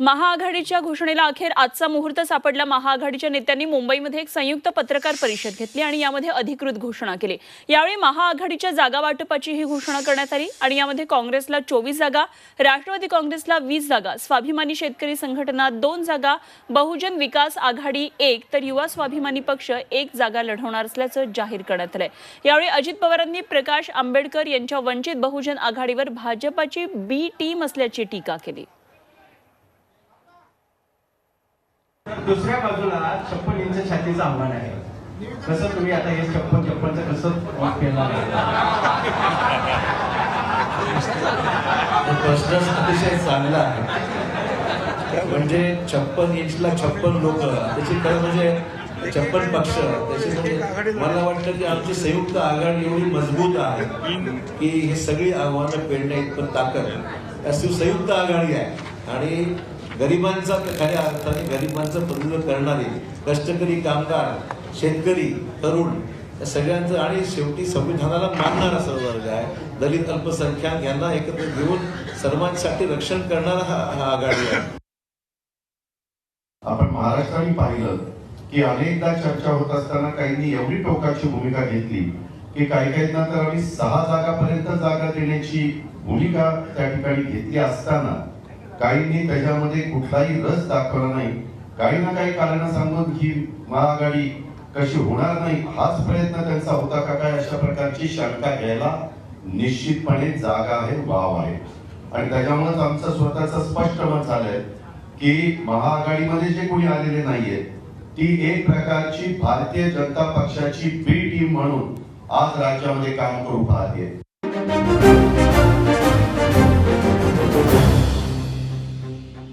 महाआघाडीच्या घोषणेला अखेर आजचा मुहूर्त सापडला. महाआघाडीच्या नेत्यांनी मुंबईमध्ये एक संयुक्त पत्रकार परिषद घेतली आणि यामध्ये अधिकृत घोषणा केली. यावेळी महाआघाडीच्या जागा वाटपाची ही घोषणा करण्यात आली आणि यामध्ये काँग्रेसला चोवीस जागा राष्ट्रवादी काँग्रेसला वीस जागा स्वाभिमानी शेतकरी संघटना दोन जागा बहुजन विकास आघाडी एक तर युवा स्वाभिमानी पक्ष एक जागा लढवणार असल्याचं जाहीर करण्यात आलंय. यावेळी अजित पवारांनी प्रकाश आंबेडकर यांच्या वंचित बहुजन आघाडीवर भाजपाची बी टीम असल्याची टीका केली. दुसऱ्या बाजूला छप्पन इंच छातीचं आव्हान आहे. कसं तुम्ही आता हे छप्पन छप्पनचं कसं वाक केलं तो प्रश्न अतिशय चांगला आहे. म्हणजे छप्पन इंचला छप्पन लोक त्याची खरं म्हणजे छप्पन पक्ष त्याची म्हणजे मला वाटतं की आमची संयुक्त आघाडी एवढी मजबूत आहे की ही सगळी आव्हानं पेडण्या इतपत ताकद अशी संयुक्त आघाडी आहे. आणि गरिबांचा खऱ्या अर्थाने गरिबांचं प्रतिनिधित्व करणारे कष्टकरी कामगार शेतकरी तरुण या सगळ्यांचं आणि शेवटी संविधानाला मानणारा सर्व वर्ग आहे. दलित अल्पसंख्याक यांना एकत्र घेऊन सर्वांसाठी रक्षण करणारा हा हा आघाडी आहे. आपण महाराष्ट्राने पाहिलं की अनेकदा चर्चा होत असताना काहींनी एवढी टोकाची भूमिका घेतली की काही काहींना तर आम्ही सहा जागापर्यंत जागा देण्याची भूमिका त्या ठिकाणी घेतली असताना काहींनी त्याच्यामध्ये कुठलाही रस दाखवला नाही. काही ना काही कारण सांगून ही महाआघाडी कशी होणार नाही हाच प्रयत्न त्यांचा होता का काय अशा प्रकारची शंका घ्यायला निश्चितपणे जागा आहे वाव आहे. आणि त्याच्यामुळेच आमचं स्वतःचं स्पष्ट मत झालंय की महाआघाडीमध्ये जे कोणी आलेले नाहीये ती एक प्रकारची भारतीय जनता पक्षाची बी टीम म्हणून आज राज्यामध्ये काम करू पाहते